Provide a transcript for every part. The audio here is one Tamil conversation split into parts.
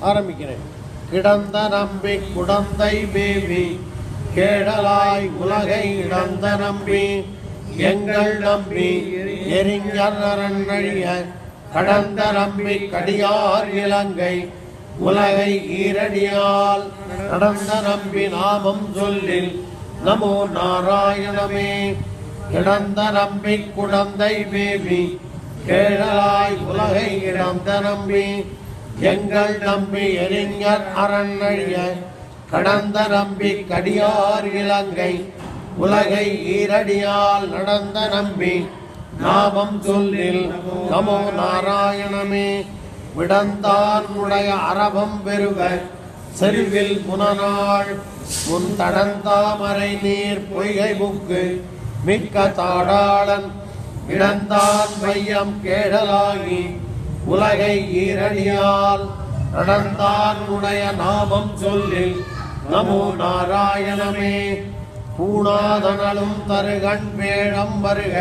ஆரம்பிக்கிறேன். கிடந்த நம்பி குடந்தை பேபி கேடலாய் உலகை இழந்த நம்பி எங்கள் நம்பி எரிஞர் அரண்ழிய கடந்த நம்பி கடியார் இலங்கை உலகை ஈரடியால் நடந்த நம்பி நாமம் சொல்லில் நமோ நாராயணமே கிடந்த நம்பி குடந்தை பேபி கேடலாய் உலகை இழந்த நம்பி எங்கள் நம்பி எரிஞர் அரண்ழிய கடந்த நம்பி கடியார் இலங்கை உலகை ஈரடியால் நடந்த நம்பி நாமம் சொல்லில் நமோ நாராயணமே. விடந்தான் உடைய அரபம் பெறுவ செருவில் புனநாள் உன் தடந்தாமரை நீர் பொய்கை புக்கு. மிக்க தாடாளன் இடந்தான் மையம் கேடலாகி உலகை ஈரடியால் நடந்தான் உடைய நாமம் சொல்லில் நமோ நாராயணமே பூணாதனலும் தருகண் வேடம் வருக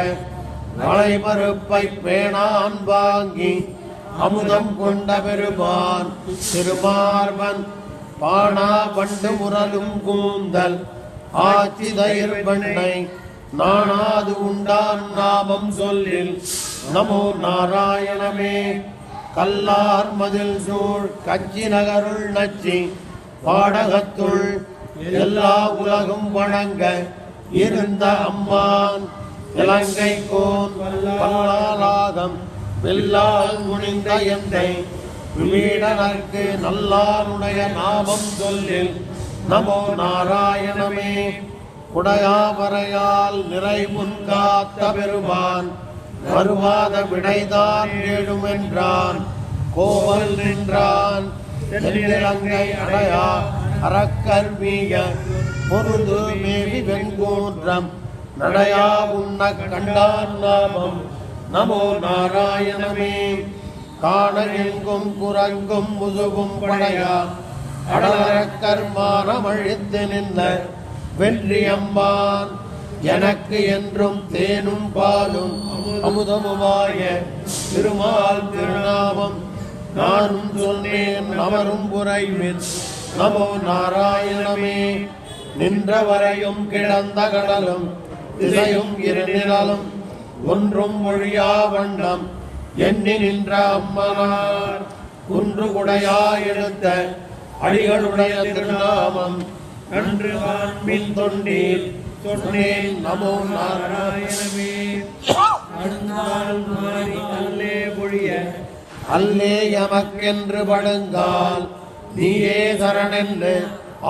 வளைமறுப்பை பேணான் வாங்கி அமுதம் கொண்ட பெருமான் திருமார்பன் பாணா பண்டு முரலும் கூந்தல் ஆட்சி தயிர் பண்ணை நானாது உண்டான் நாமம் சொல்லில் நமோ நாராயணமே. கல்லார் மதில் சூழ் கச்சி நகருள் நச்சி பாடகத்துள் எல்லா உலகும் வணங்க இருந்த அம்மான் இலங்கை கோன் பல்லாலாகம் வெல்லால் முனிந்த எந்தை. விமீடனர்க்கு நல்லாருடைய நாமம் சொல்லில் நமோ நாராயணமே. குடையாமறையால் நிறை காத்த பெருமான் வருவாத விடைதான் வேண்டுமென்றான் கோவல் நின்றான். தென்னிலங்கை அடையா. அறக்கர்மீக பொருது மேவி வெண்கூன்றம். நடையா உண்ண கண்டான் நாமம் நமோ நாராயணமே. காண எங்கும் குரங்கும் முதுகும் படையா. அடலரக்கர்மானம் அழித்து நின்ற வெற்றியம்பான் எனக்கு என்றும் தேனும் பாலும். அமுதமுமாய திருமால் திருநாமம். நானும் சொன்னேன் அவரும் புரைவின் நமோ நாராயணமே. நின்றவரையும் கிடந்த கடலும் திசையும் இருநிழலும் ஒன்றும் மொழியா வண்ணம். எண்ணி நின்ற அம்மனார் குன்று குடையா எடுத்த அடிகளுடைய திருநாமம். நன்று காண்பின் தொண்டீர் சொன்னேன் நமோ நாராயணமே. அல்லே பொழிய. அல்லே எமக்கென்று படுங்கால் நீயே சரணென்று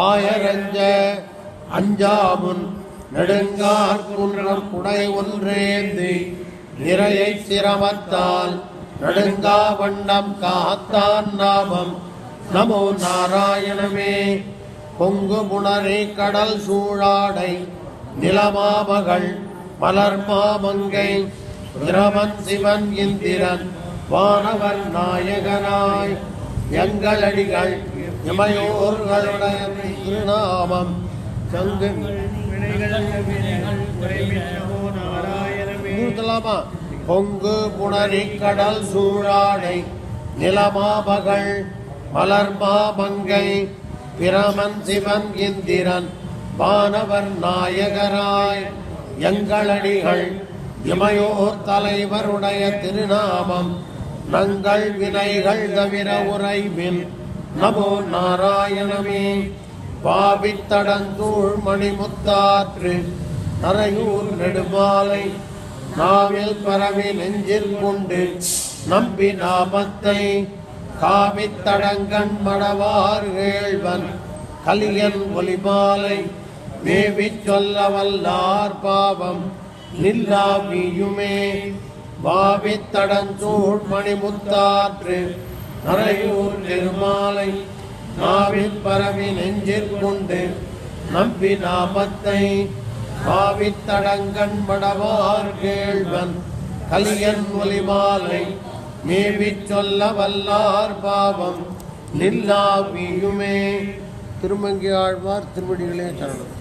ஆயரஞ்ச. அஞ்சாமுன் நெடுங்கார் குன்றம் குடை ஒன்றேந்தி நிறையை சிரமத்தால் நடுங்கா வண்ணம் காத்தான் நாமம் நமோ நாராயணமே பொங்கு புணரி கடல் சூழாடை நிலமாமகள் மலர் மாமங்கை பிரமன் சிவன் இந்திரன் வானவர் நாயகனாய். எங்களடிகள் இமையோர்களுடைய திருநாமம். சங்கு பொங்கு புணரி கடல் சூழாடை நிலமாபகள் மலர்மா மாமங்கை. பிரமன் சிவன் இந்திரன் வானவர் நாயகராய் எங்களடிகள் இமையோர் தலைவருடைய திருநாமம் நங்கள் வினைகள் தவிர உறைவின் நமோ நாராயணமே பாவித்தடந்தூள் மணிமுத்தாற்று நரையூர் நெடுமாலை நாவில் பரவி நெஞ்சில் கொண்டு நம்பி நாமத்தை காவித்தடங்கண் மடவார் கேழ்வன் கலியன் ஒலிமாலை மேவிச் சொல்ல வல்லார் பாவம். நில்லாமியுமே வாவித்தடஞ்சூழ் மணிமுத்தாற்று நரையூர் திருமாலை நாவில் பரவி நெஞ்சில் கொண்டு நம்பி நாமத்தை பாவித்தடங்கண் மடவார் கேழ்வன் கலியன் ஒலிமாலை மேவி சொல்ல வல்லார் பாவம் நில்லாமியுமே திருமங்கி ஆழ்வார் திருவடிகளே சரணம்.